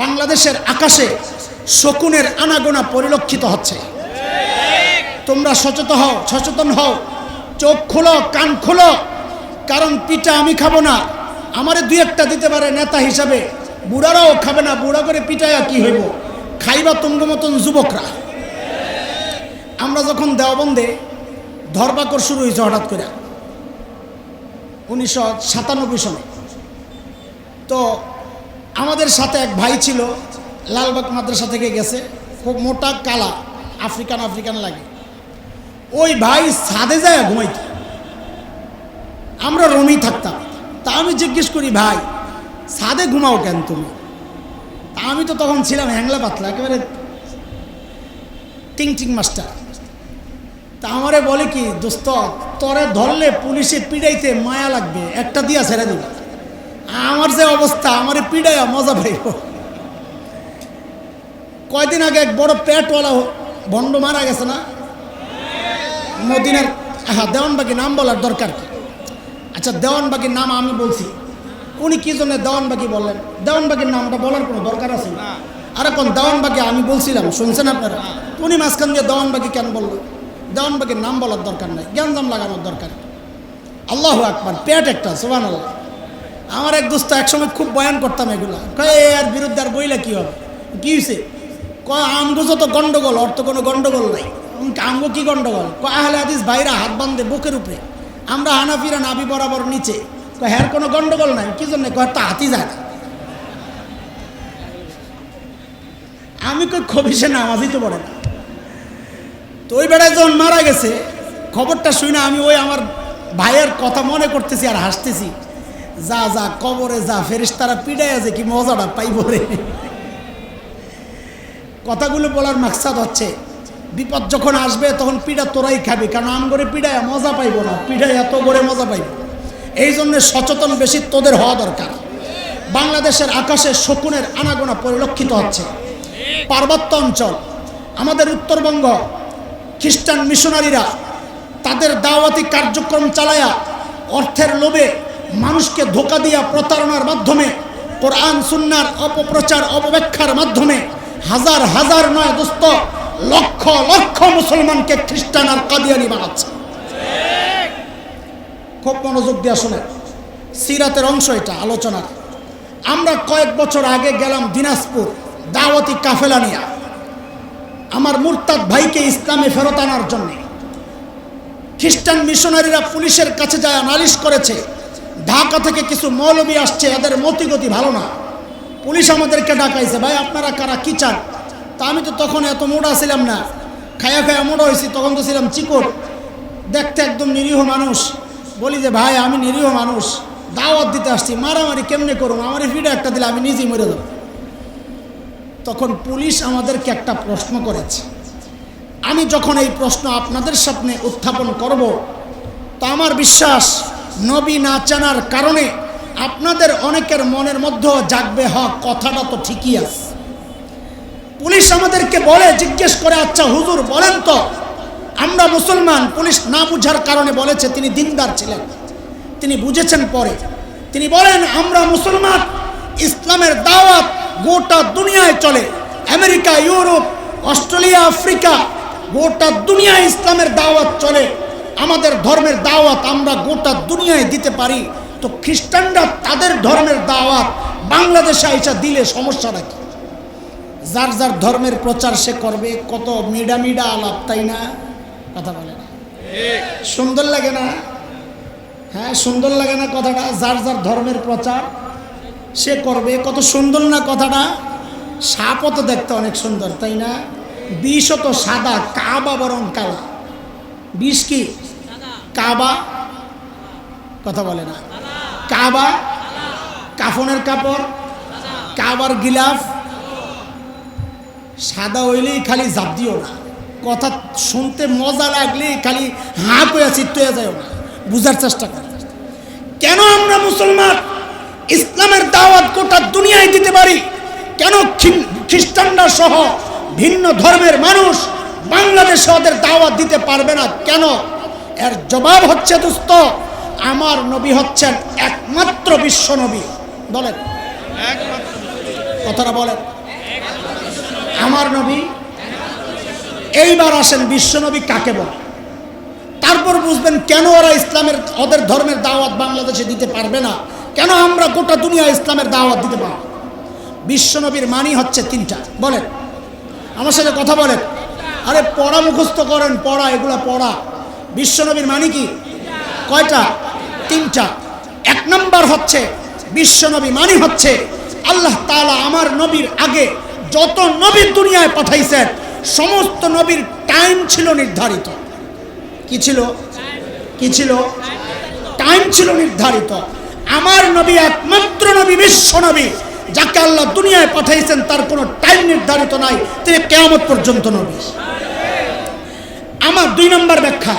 বাংলাদেশের আকাশে শকুনের আনাগোনা পরিলক্ষিত হচ্ছে। তোমরা সচেতন হও সচেতন হও, চোখ খোলো, কান খোলো, কারণ পিঠা আমি খাব না। আমারে দুই একটা দিতে পারে নেতা হিসাবে। বুড়ারাও খাবে না, বুড়া করে পিঠায়া কি হইব? খাইবা তুঙ্গ মতন যুবকরা। আমরা যখন দেওবন্দে ধরপাকড় শুরু হয়েছে হঠাৎ করে, উনিশশো সাতানব্বই সনে, তো আমাদের সাথে এক ভাই ছিল, লালবাগ মাদ্রাসা থেকে গেছে, খুব মোটা কালা, আফ্রিকান আফ্রিকান লাগে। ওই ভাই ছাদে যায় ঘুমাইত। আমরা রমি থাকতাম। তা আমি জিজ্ঞেস করি, ভাই সাদে ঘুমাও কেন তুমি? তা আমি তো তখন ছিলাম হ্যাংলা পাতলা, একেবারে টিং টিং মাস্টার। তা আমারে বলে কি, দোস্ত, তরে ধরলে পুলিশে পিড়াইতে মায়া লাগবে, একটা দিয়া ছেড়ে দিবে। আমার যে অবস্থা, আমারে পিড়াইয়া মজা পাইব। কয়দিন আগে এক বড় পেটওয়ালা ভণ্ড মারা গেছে না? মদিনার হ্যাঁ দেওয়ানবাগি নাম বলার দরকার কি? আচ্ছা দেওয়ানবাগির নাম আমি বলছি। উনি কি জন্য দেওয়ানবাগি বললেন? দেওয়ানবাগির নামটা বলার কোনো দরকার আছে? আর এখন দেওয়ানবাগি আমি বলছিলাম, শুনছেন আপনারা? উনি মাঝখান দিয়ে দেওয়ানবাগি কেন বলল? দেওয়ানবাগির নাম বলার দরকার নাই জ্ঞানজাম লাগানোর দরকার। আল্লাহ আকবার, পেট একটা সোবান আল্লাহ আমার এক দোস্ত একসময় খুব বয়ান করতাম এগুলা। কয় আর বিরুদ্ধে আর বইলে কী হবে? কী হয়েছে কয়, আমগো যত গন্ডগোল, ওর তো কোনো গন্ডগোল নাই। আমগো কি গন্ডগোল? কয়, আহলে হাদিস ভাইরা হাত বান্ধে বুকের উপরে। আমরা হানাফিরা নাবি বরাবর নিচে। হ্যার কোনো গন্ডগোল নাই? কি জন্য? কয়, তা হাতি যায় না। আমি কই খবিসে নামাজই তো পড়ে না। তো ওই বেড়ায় যখন মারা গেছে, খবরটা শুই না আমি ওই আমার ভাইয়ের কথা মনে করতেছি আর হাসতেছি। যা যা, কবরে যা ফেরিস তারা পিড়াই আছে, কি মজাটা পাইব রে কথাগুলো বলার মাকসাদ হচ্ছে, বিপদ যখন আসবে, তখন পিড়া তোরাই খাবি, কারণ আম করে পিড়ায় মজা পাইব না, পিড়ায় এত করে মজা পাইব। এই জন্য সচেতন বেশি তোদের হওয়া দরকার। বাংলাদেশের আকাশে শকুনের আনাগোনা পরিলক্ষিত হচ্ছে। পার্বত্য অঞ্চল, আমাদের উত্তরবঙ্গ, খ্রিস্টান মিশনারিরা তাদের দাওয়াতি কার্যক্রম চালায়া অর্থের লোভে মানুষকে ধোকা দিয়া প্রতারণার মাধ্যমে, কোরআন, সুন্নার অপপ্রচার, অপব্যাখ্যার মাধ্যমে হাজার হাজার নয় দোস্ত লক্ষ লক্ষ মুসলমানকে খ্রিস্টান আর কাদিয়ানি বানাচ্ছে। খুব মনোযোগ দিয়ে শোনেন। সিরাতের অংশ এটা, আলোচনার। আমরা কয়েক বছর আগে গেলাম দিনাজপুর, দাওয়াতি কাফেলা নিয়া। আমার মুরতাদ ভাইকে ইসলামে ফেরত আনার জন্যে। খ্রিস্টান মিশনারিরা পুলিশের কাছে যায়, নালিশ করেছে ঢাকা থেকে কিছু মৌলবী আসছে, এদের মতিগতি ভালো না। পুলিশ আমাদেরকে ডাকাইছে, ভাই আপনারা কারা, কি চান? তা আমি তো তখন এত মোড়া ছিলাম না। খায়া খায়া মোড়া হয়েছি, তখন তো ছিলাম চিকট দেখতে একদম নিরীহ মানুষ। বলি যে, ভাই, আমি নিরীহ মানুষ। দাওয়াত দিতে আসছি, মারামারি কেমনে করুন আমার ভিডিও একটা দিলে আমি নিজেই মরে দেবো তখন পুলিশ আমাদেরকে একটা প্রশ্ন করেছে। আমি যখন এই প্রশ্ন আপনাদের সামনে উত্থাপন করব, তো আমার বিশ্বাস নবী না জানার কারণে আপনাদের অনেকের মনের মধ্যেও জাগবে হ কথাটা তো ঠিকই আছে। পুলিশ আমাদেরকে বলে, জিজ্ঞেস করে আচ্ছা হুজুর, বলেন তো, আমরা মুসলমান, পুলিশ না বুঝার কারণে বলেছে, তিনি দিনদার ছিলেন। তিনি বুঝেছেন পরে। তিনি বলেন, আমরা মুসলমান, ইসলামের দাওয়াত গোটা দুনিয়ায় চলে। আমেরিকা, ইউরোপ, অস্ট্রেলিয়া, আফ্রিকা, গোটা দুনিয়ায় ইসলামের দাওয়াত চলে। আমাদের ধর্মের দাওয়াত আমরা গোটা দুনিয়ায় দিতে পারি। তো খ্রিস্টানরা তাদের ধর্মের দাওয়াত বাংলাদেশে আইসা দিলে সমস্যাটা কি যার যার ধর্মের প্রচার সে করবে, কত মিডা মিডা আলাপ, তাই না? কথা বলে না। সুন্দর লাগে না? হ্যাঁ সুন্দর লাগে না কথাটা? যার যার ধর্মের প্রচার সে করবে, কত সুন্দর না কথাটা? সাপও তো দেখতে অনেক সুন্দর, তাই না? বিষও সাদা, কাবা বরং কালা। বিষ কি? কাবা? কথা বলে না। কাবা? কাফনের কাপড়? কাবার গিলাফ? সাদা হইলেই খালি জাপ দিও না। কথা শুনতে মজা লাগলেই খালি হাঁ কইয়া চিত্ত হয়ে যায় না। বুঝার চেষ্টা করে। কেন আমরা মুসলমান ইসলামের দাওয়াত গোটা দুনিয়ায় দিতে পারি? কেন খ্রিস্টানরা সহ ভিন্ন ধর্মের মানুষ বাংলাদেশে ওদের দাওয়াত দিতে পারবে না? কেন? এর জবাব হচ্ছে দোস্ত আমার নবী হচ্ছেন একমাত্র বিশ্ব নবী। বলেন। কথাটা বলেন। আমার নবী, এইবার আসেন বিশ্বনবী কাকে বলে? তারপর বুঝবেন কেন ওরা ইসলামের, ওদের ধর্মের দাওয়াত বাংলাদেশে দিতে পারবে না? কেন আমরা গোটা দুনিয়া ইসলামের দাওয়াত দিতে পারব? বিশ্বনবীর মানি হচ্ছে তিনটা। বলেন। আমার সাথে কথা বলেন। আরে পড়া মুখস্থ করেন, পড়া, এগুলা পড়া। বিশ্বনবীর মানে কি? কয়টা? তিনটা। এক নম্বর হচ্ছে, বিশ্বনবী মানে হচ্ছে, আল্লাহ তাআলা আমার নবীর আগে যত নবীর দুনিয়ায় পাঠাইছেন, সমস্ত নবীর টাইম ছিল নির্ধারিত। কি ছিল? কি ছিল? টাইম ছিল নির্ধারিত। আমার নবী একমাত্র নবী বিশ্ব নবী যাকে আল্লাহ দুনিয়ায় পাঠাইছেন, তার কোনো টাইম নির্ধারিত নাই। তিনি কেয়ামত পর্যন্ত নবী। আমার দুই নম্বর ব্যাখ্যা।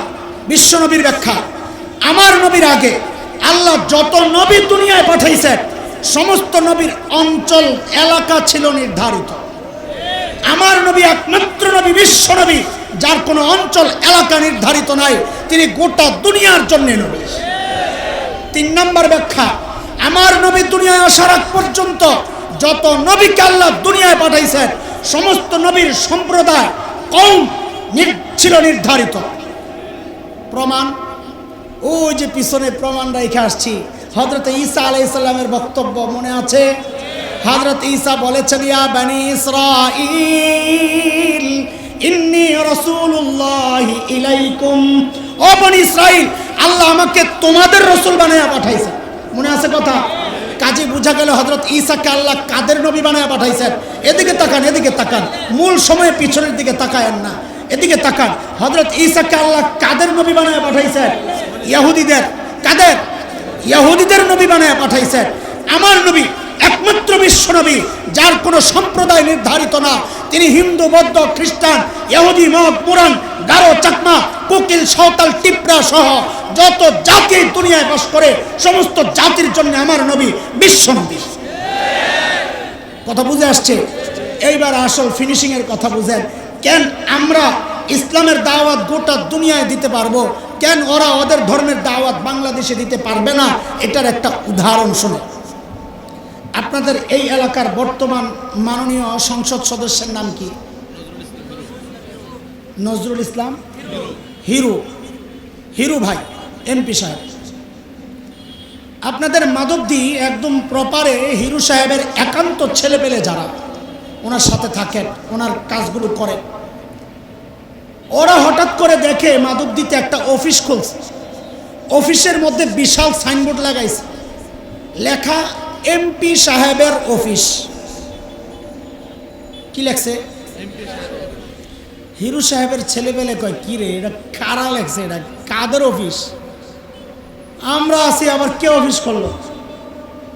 বিশ্ব নবীর ব্যাখ্যা। আমার নবীর আগে আল্লাহ যত নবী দুনিয়ায় পাঠাইছেন, সমস্ত নবীর অঞ্চল, এলাকা ছিল নির্ধারিত। আমার নবী একমাত্র নবী, বিশ্ব নবী, যার কোনো অঞ্চল, এলাকা নির্ধারিত নাই। তিনি গোটা দুনিয়ার জন্য নবী। তিন নম্বর ব্যাখ্যা, আমার নবী দুনিয়ায় আসার আগ পর্যন্ত যত নবীকে আল্লাহ দুনিয়ায় পাঠাইছেন, সমস্ত নবীর সম্প্রদায় কম ছিল নির্ধারিত। প্রমাণ। ওই যে পিছনে প্রমাণ রেখে আসছি। হজরত ঈসা আলাই আলাইসাল্লামের বক্তব্য মনে আছে? হজরত ঈসা বলেছেন, ইয়া বানি ইসরাইল ইন্নি রাসূলুল্লাহি ইলাইকুম। ও বনি ইসরাইল আল্লাহ আমাকে তোমাদের রসুল বানায়া পাঠাইছে মনে আছে কথা? কাজে বোঝা গেল হজরত ঈসাকে আল্লাহ কাদের নবী বানায়া পাঠাইছেন? এদিকে তাকান এদিকে তাকান। মূল সময়ে পিছনের দিকে তাকায়েন না। এদিকে তাকান। হজরত ঈসাকে আল্লাহ কাদের নবী বানায় পাঠাইছেন ইহুদিদের কাদের? ইহুদিদের নবী বানায় পাঠাইছেন আমার নবী, একমাত্র বিশ্ব নবী, যার কোনো সম্প্রদায় নির্ধারিত না। তিনি হিন্দু, বৌদ্ধ, খ্রিস্টান ইহুদি মগ পুরাণ গারো, চাকমা, কোকিল, সাঁওতাল, টিপরা সহ যত জাতি দুনিয়ায় বাস করে, সমস্ত জাতির জন্য আমার নবী বিশ্ব নবী। কথা বুঝে আসছে? এইবার আসল ফিনিশিং এর কথা বুঝেন। কেন আমরা ইসলামের দাওয়াত গোটা দুনিয়ায় দিতে পারব? কেন ওরা ওদের ধর্মের দাওয়াত বাংলাদেশে দিতে পারবে না? এটার একটা উদাহরণ শুনে। আপনাদের এই এলাকার বর্তমান মাননীয় সংসদ সদস্যের নাম কি? নজরুল ইসলাম। হিরু। হিরু ভাই, এমপি সাহেব। আপনাদের মাধবদী একদম প্রপারে হিরু সাহেবের একান্ত ছেলে পেলে যারা। ওনার সাথে থাকেন ওনার কাজগুলো করেন। ওরা হঠাৎ করে দেখে মাধবদীতে একটা অফিস খুলছে। অফিসের মধ্যে বিশাল সাইনবোর্ড লাগাইছে। লেখা এমপি সাহেবের অফিস। কি লেখছে? হিরু সাহেবের ছেলেবেলে কয় কি রে এটা কারা লেখছে? এটা কাদের অফিস? আমরা আছি আবার কে অফিস করল?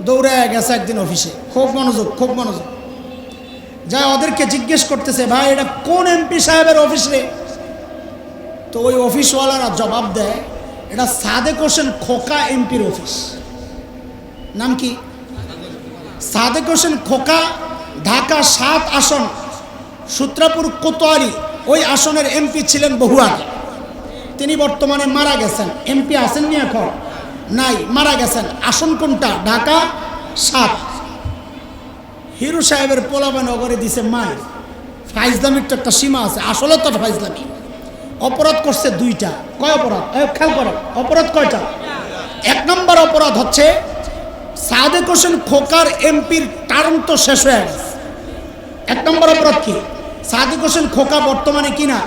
দৌড়ে গেছে একদিন অফিসে। খুব মনোযোগ খুব মনোযোগ। যা ওদেরকে জিজ্ঞেস করতেছে, ভাই, এটা কোন এমপি সাহেবের অফিস রে? তো ওই অফিসওয়ালারা জবাব দেয়, এটা সাদেক হোসেন খোকা এমপির অফিস নাম কি? সাদেক হোসেন খোকা, ঢাকা সাত আসন, সূত্রাপুর কোতোয়ালি, ওই আসনের এমপি ছিলেন বহু আগে তিনি বর্তমানে মারা গেছেন। এমপি আসেননি এখন? নাই, মারা গেছেন। আসন কোনটা? ঢাকা সাত। হিরু সাহেবের পোলাবা নগরে দিছে মায়ের। ফাইজলামির তো একটা সীমা আছে আসলে তো ফাইজলামি। অপরাধ করছে দুইটা। কয় অপরাধ? খেয়াল করো অপরাধ কয়টা? এক নম্বর অপরাধ হচ্ছে, সাদেক হোসেন খোকার এমপির টার্ম তো শেষ হয়ে গেছে। এক নম্বর অপরাধ কি? সাদেক হোসেন খোকা বর্তমানে কি না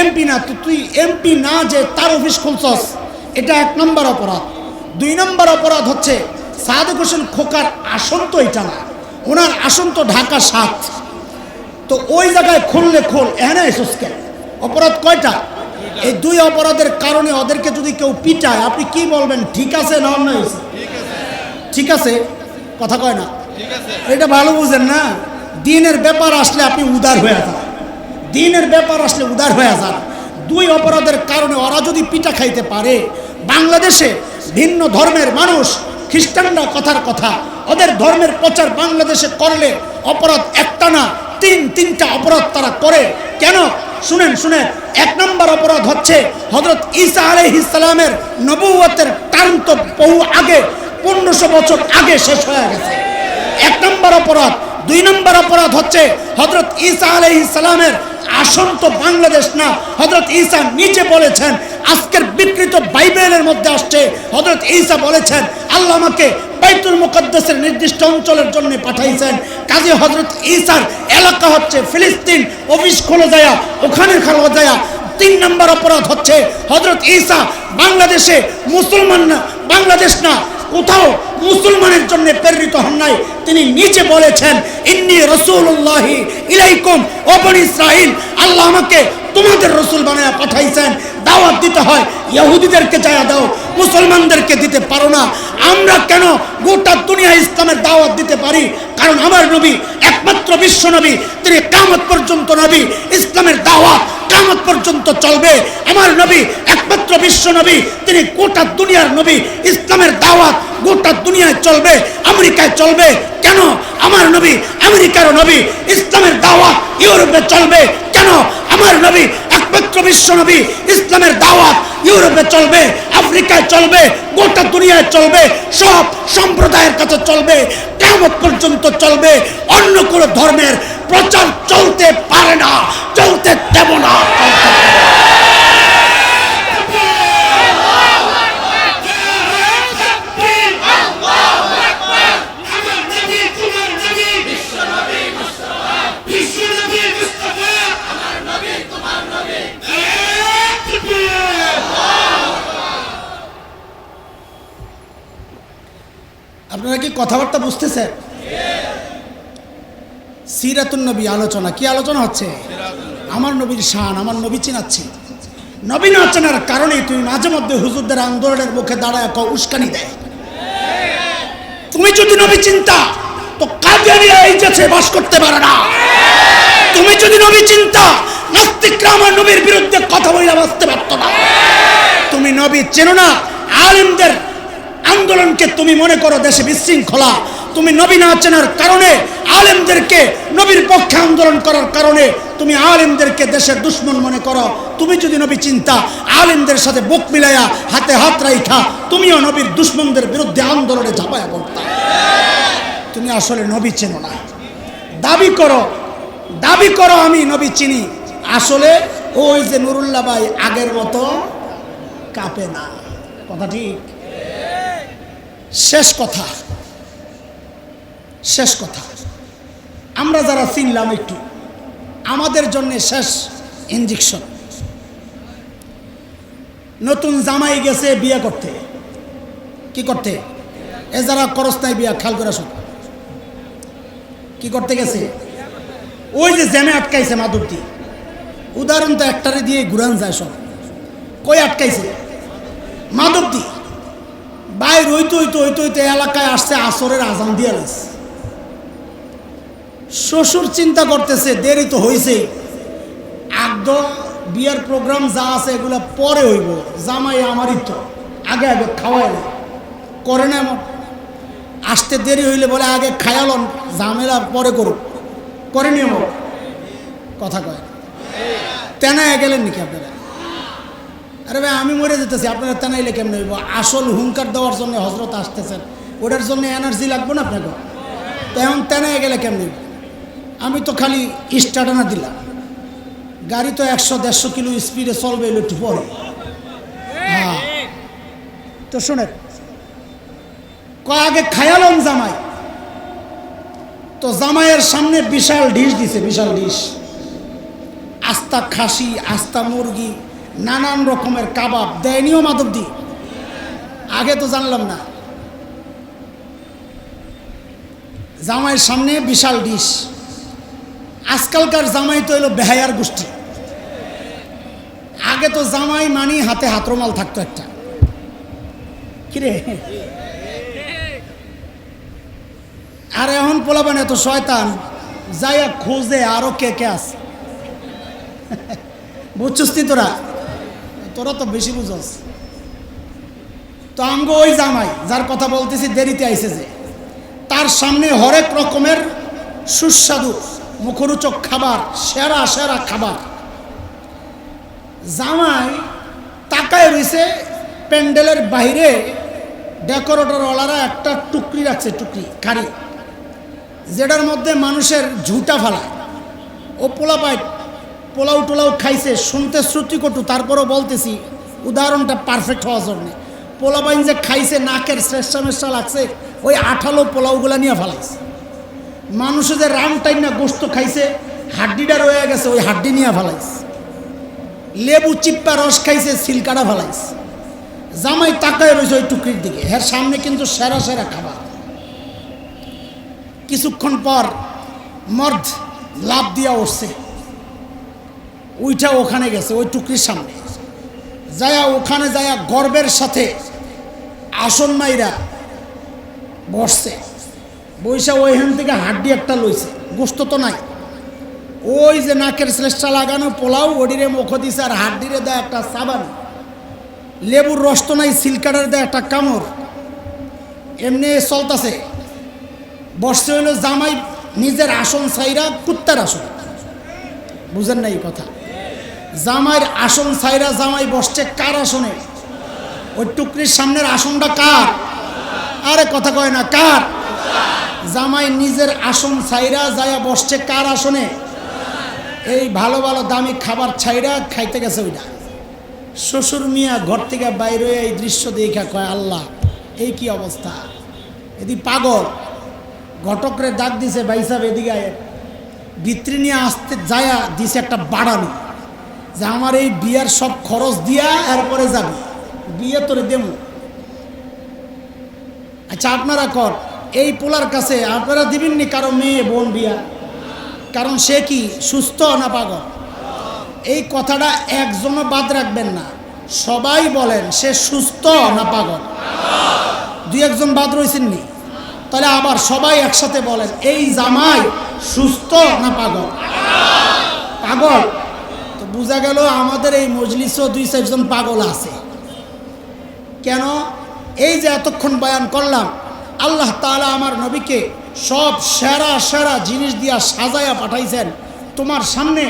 এমপি না, তো তুই এমপি না যে তার অফিস খুলছস, এটা এক নম্বর অপরাধ। দুই নম্বর অপরাধ হচ্ছে, সাদেক হোসেন খোকার আসন তো এটা না। ওনার আসন তো ঢাকা সাত। তো ওই জায়গায় খুললে খোল, এখানে এসোস কেন? অপরাধ কয়টা? এই দুই অপরাধের কারণে ওদেরকে যদি কেউ পিটায়, আপনি কি বলবেন? ঠিক আছে না অন্য ঠিক আছে? কথা কয় না? এটা ভালো বুঝেন না? দিনের ব্যাপার আসলে আপনি উদার হয়ে যান। দিনের ব্যাপার আসলে উদার হয়ে যান। দুই অপরাধের কারণে ওরা যদি পিঠা খাইতে পারে, বাংলাদেশে ভিন্ন ধর্মের মানুষ, খ্রিস্টানরা কথার কথা ওদের ধর্মের প্রচার বাংলাদেশে করলে অপরাধ একটা না তিন, তিনটা অপরাধ তারা করে। কেন? শুনেন শুনেন। এক নম্বর অপরাধ হচ্ছে হজরত ঈসা আলহিসালামের নবুয়তের টার্ম তো বহু আগে, পনেরোশো বছর আগে শেষ হয়ে গেছে। এক নম্বর অপরাধ। দুই নম্বর অপরাধ হচ্ছে হজরত ঈসা আলহ ইসলামের আসন তো বাংলাদেশ না। হজরত ঈসা নিচে বলেছেন, আজকের বিকৃত বাইবেলের মধ্যে আসছে হজরত ঈসা বলেছেন, আল্লাহ আমাকে বাইতুল মুকদ্দাসের নির্দিষ্ট অঞ্চলের জন্য পাঠাইছেন। কাজী হজরত ঈসার এলাকা হচ্ছে ফিলিস্তিন। অফিস খোলা যায়, ওখানে খোলা যায়। তিন নম্বর অপরাধ হচ্ছে হজরত ঈসা বাংলাদেশে মুসলমান না, বাংলাদেশ না, কোথাও মুসলমানের জন্য প্রেরিত হন নাই। তিনি নিচে বলেছেন, ইন্নি রসুল্লাহি ইলাইকুম ওপন ইসরাইল আল্লাহ আমাকে তোমাদের রসুল বানায় পাঠাইছেন। দাওয়াত দিতে হয়, ইহুদিদেরকে যায় দাও, মুসলমানদেরকে দিতে পারো না। আমরা কেন গোটা দুনিয়া ইসলামের দাওয়াত দিতে পারি? কারণ আমার নবী, একমাত্র বিশ্ব নবী, তিনি কামত পর্যন্ত নবী। ইসলামের দাওয়াত কামত পর্যন্ত চলবে। আমার নবী, একমাত্র বিশ্ব নবী, তিনি গোটা দুনিয়ার নবী, ইসলামের দাওয়াত গোটা দুনিয়ায় চলবে, আমেরিকায় চলবে। কেন? আমার নবী আমেরিকার নবী, ইসলামের দাওয়াত ইউরোপে চলবে। কেন? আমার নবী, একমাত্র বিশ্ব নবী, ইসলামের দাওয়াত ইউরোপে চলবে, আফ্রিকায় চলবে, গোটা দুনিয়ায় চলবে, সব সম্প্রদায়ের কাছে চলবে কেমন পর্যন্ত চলবে, অন্য কোনো ধর্মের প্রচার চলতে পারে না, চলতে দেব না, চলতে আপনারা কি কথাবার্তা বুঝতেছেন? সিরাতুন নবী আলোচনা, কি আলোচনা হচ্ছে? আমার নবীর শান, আমার নবী চিনাচ্ছি। নবী না চেনার কারণে তুমি মাঝে মধ্যে হুজুরদের আন্দোলনের মুখে দাঁড়ায় ক উস্কানি দেয়। তুমি যদি নবী চিন্তা, তো কাদিয়ানিরা এই বাস করতে পারে না। তুমি যদি নবী চিন্তা, নাস্তিকরা আমার নবীর বিরুদ্ধে কথা বলে বাঁচতে পারত না। তুমি নবী চেনো না, আলিমদের আন্দোলনকে তুমি মনে করো দেশে বিশৃঙ্খলা। তুমি নবী না চেনার কারণে, আলেমদেরকে নবীর পক্ষে আন্দোলন করার কারণে তুমি আলেমদেরকে দেশের দুশ্মন মনে করো। তুমি যদি নবী চিন্তা, আলেমদের সাথে বুক মিলাইয়া হাতে হাত রাইখা, তুমিও নবীর দুশ্মনদের বিরুদ্ধে আন্দোলনে ঝাঁপায়া পড়তা। তুমি আসলে নবী চেনো না। দাবি করো দাবি করো আমি নবী চিনি। আসলে ওই যে নুরুল্লাহ ভাই আগের মতো কাঁপে না। কথা ঠিক? শেষ কথা। শেষ কথা। আমরা যারা চিনলাম একটু, আমাদের জন্য শেষ ইঞ্জেকশন নতুন জামাই গেছে বিয়ে করতে। কি করতে? এ যারা করস্তায় বিয়া, খেয়াল করে শোন। কি করতে গেছে? ওই যে জ্যামে আটকাইছে মাদুরটি। উদাহরণ তো একটারে দিয়ে ঘুরান যায় সব। কই আটকাইছে? মাদুরটি। বাইর হইতে হইতে হইতে হইতে এলাকায় আসছে আসরের আজান দিয়ে শ্বশুর চিন্তা করতেছে, দেরি তো হয়েছে একদম বিয়ার প্রোগ্রাম যা আছে এগুলো পরে হইব, জামাই আমারই তো, আগে আগে খাওয়াই করে না এমন। আসতে দেরি হইলে বলে আগে খায়ালন ঝামেলা পরে করুক। করেনি এমন। কথা কয়। তেনায় গেলেন নাকি আপনারা? আরে ভাই, আমি মরে যেতেছি, আপনারা তেনাইলে কেমন হইব? আসল হুঙ্কার দেওয়ার জন্য হজরত আসতেছেন। ওটার জন্য এনার্জি লাগবে না আপনাকে? তো এখন তেনায় গেলে কেমন আমি তো খালি স্টার্টানা দিলাম। গাড়ি তো একশো, দেড়শো কিলো স্পিডে চলবে, এলো একটু পরে। হ্যাঁ। তো শোনেন, কয় আগে খায়ালম জামাই। তো জামাইয়ের সামনে বিশাল ডিশ দিছে, বিশাল ডিশ। আস্তা খাসি, আস্তা মুরগি নানান রকমের কাবাব দেয়নিও মাধব দি আগে তো জানলাম না। জামাইয়ের সামনে বিশাল ডিশ। আজকালকার জামাই তো এলো বেহায়ার গোষ্ঠী। আগে তো জামাই মানি হাতে হাতরমাল থাকতো একটা। কিরে? আর এখন পোলাবেন এত শয়তান, যাইয়া খোঁজে আরও কে কে আছে। বুঝছিস তোরা? তোরা তো বেশি বুঝস। তো আঙ্গ ওই জামাই, যার কথা বলতেছি দেরিতে আইসে যে, তার সামনে হরেক রকমের সুস্বাদু মুখরোচক খাবার, সেরা সেরা খাবার। জামাই তাকায় রয়েছে প্যান্ডেলের বাইরে, ডেকোরেটরওয়ালারা একটা টুকরি রাখছে, টুকরি কারি যেটার মধ্যে মানুষের ঝুটা ফালায়। ও পোলা পায় পোলাও টোলাও খাইছে, শুনতে শ্রুতি শ্রুতিকটু, তারপরও বলতেছি, উদাহরণটা পারফেক্ট হওয়ার জন্যে। পোলা বাইন যে খাইছে, নাকের শ্রেষ্ঠা মেষ্ঠা লাগছে, ওই আঠালো পোলাওগুলা নিয়ে ফেলাইছে। মানুষে যে রাম টাইম না গোস্ত খাইছে, হাড্ডিটা রয়ে গেছে, ওই হাড্ডি নিয়ে ফেলাইছে। লেবু চিপ্পা রস খাইছে, সিলকাটা ফেলাইছে। জামাই তাকায় রয়েছে ওই টুকরির দিকে হ্যাঁ সামনে কিন্তু সেরা সেরা খাবার। কিছুক্ষণ পর মর্দ লাভ দিয়া উঠছে। ওইটা ওখানে গেছে, ওই টুকরির সামনে। যায়া ওখানে যায়া গর্বের সাথে আসন মাইরা বসছে। বৈশা ওইখান থেকে হাড্ডি একটা লইছে, গোস্ত তো নাই। ওই যে নাকের শ্রেষ্ঠা লাগানো পোলাও, ওডিরে মুখ দিছে আর হাড্ডিরে দেয় একটা সাবান। লেবুর রস তো নাই সিলকাটার দেয় একটা কামড়। এমনি চলতাছে। বসছে হইল জামাই নিজের আসন সাইরা কুত্তার আসন। বুঝেন না এই কথা। জামাইয়ের আসন সাইরা জামাই বসছে কার আসনে? ওই টুকরির সামনের আসনটা কার? আরে কথা কয় না, কার? জামাই নিজের আসন ছাইরা যায়া বসছে কার আসনে? এই ভালো ভালো দামি খাবার ছাইরা খাইতে গেছে ওইটা। শ্বশুর মিয়া ঘর থেকে বাইরে এই দৃশ্য দেখা কয়, আল্লাহ, এই কি অবস্থা? এদি পাগল। ঘটকরে ডাক দিছে, ভাই সাহেব এদিকে বিত্রি নিয়ে আসতে যায়া দিছে একটা বাড়ানো যে আমার এই বিয়ার সব খরচ দিয়া এরপরে যাবে। বিয়ে তোরে দেবো। আচ্ছা আপনারা কর, এই পোলার কাছে আপনারা দিবেননি কারও মেয়ে, বোন বিয়া? কারণ সে কি সুস্থ না পাগল? এই কথাটা একজনও বাদ রাখবেন না। সবাই বলেন, সে সুস্থ না পাগল? দুই একজন বাদ রয়েছেননি তাহলে আবার সবাই একসাথে বলেন, এই জামাই সুস্থ না পাগল? পাগল? বোঝা গেল আমাদের এই মজলিসও দুই চারজন পাগল আছে। কেন? এই যে এতক্ষণ বয়ান করলাম, আল্লাহ তালা আমার নবীকে সব সেরা সেরা জিনিস দিয়া সাজায়া পাঠাইছেন। তোমার সামনে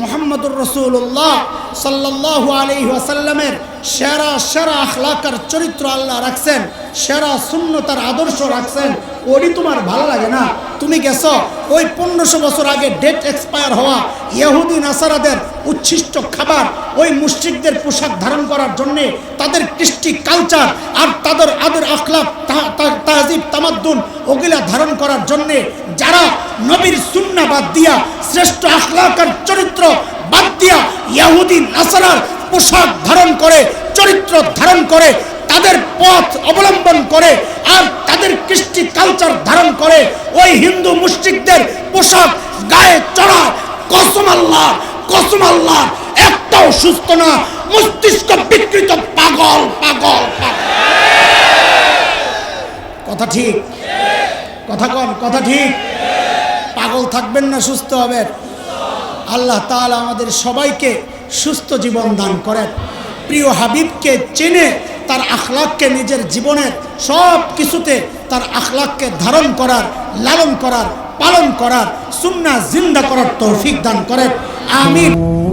মোহাম্মদুর রসুল্লাহ সাল্লাহ আলি ওয়াসাল্লামের সেরা সেরা আখলাকার চরিত্র আল্লাহ রাখছেন, সেরা শূন্যতার আদর্শ রাখছেন, ওরই তোমার ভালো লাগে না? তুমি গেছো, ওই পনেরোশো বছর আগে ডেট এক্সপায়ার হওয়া ইহুদি, নাসারাদের উচ্ছিষ্ট খাবার, ওই মুশ্রিকদের পোশাক ধারণ করার জন্যে তাদের কৃষ্টি কালচার আর তাদের আদের আখলাক তাহজিব তামাদ্দুন, ওগুলা ধারণ করার জন্যে যারা নবীর সুন্না বাদ দিয়া শ্রেষ্ঠ আখলাকার চরিত্র বাদ দিয়া ইয়াহুদি নাসারার পোশাক ধারণ করে, চরিত্র ধারণ করে, তাদের পথ অবলম্বন করে আর তাদের কৃষ্টি কালচার ধারণ করে, ওই হিন্দু মুসলিকদের পোশাক, গায়ে চড়া, কসম আল্লাহ কসম আল্লাহ, একটাও সুস্থ না, মস্তিষ্ক বিকৃত, পাগল পাগল কথা ঠিক? কথা কন কথা ঠিক? পাগল থাকবেন না, সুস্থ হবেন। আল্লাহ তাআলা আমাদের সবাইকে সুস্থ জীবন দান করেন। প্রিয় হাবিবকে চেনে তার আখলাককে নিজের জীবনের সব কিছুতে তার আখলাককে ধারণ করার, লালন করার, পালন করার সুন্না জিন্দা করার তৌফিক দান করেন। আমিন।